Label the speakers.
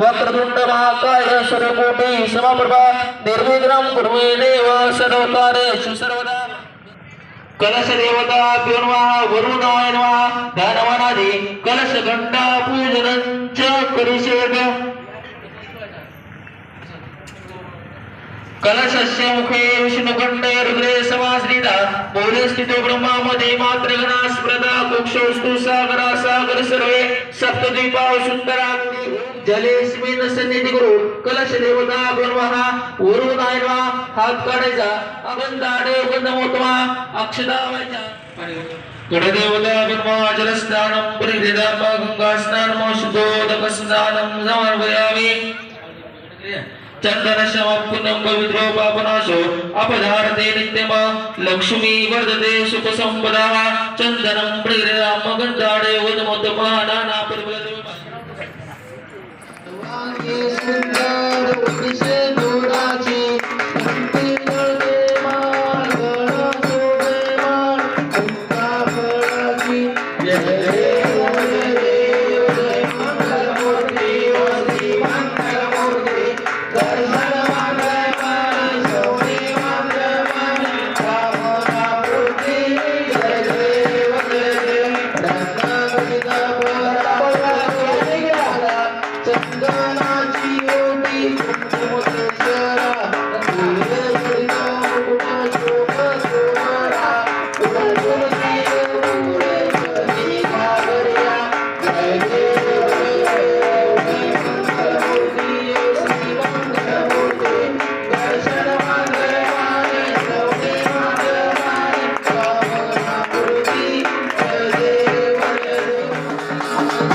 Speaker 1: वक्रतुंड महाकाय स्वरूपोटी समप्रभा निर्विघ्नं कुर्वे देव सर्वकारेषु सर्वदा कलश देवता पिर्वाह वरुणाय दानवानादि कलश घंटा पूजनं च करिष्येत। कलशस्य मुखे विष्णुकण्ठे रुद्रे समाश्रिता मूले स्थितो ब्रह्मामध्ये मात्र स्मृता कुक्षोस्तु सागरा सागर सर्वे। सप्तद्वीपा सुंदरांगी जलेस्मिन सन्निधी गुरु कलश देवता गुणवहा वरुणाय नमः हात काढायचा अगंधाडे गंधमोत्मा अक्षदा व्हायच्या कडदेवता ब्रह्मा जलस्नानं परिहृदाम गंगा स्नानं शुद्धोदक स्नानं समर्पयामि चंदन पवित्रो पापनाशो अपधारते नित्यम लक्ष्मी वर्धते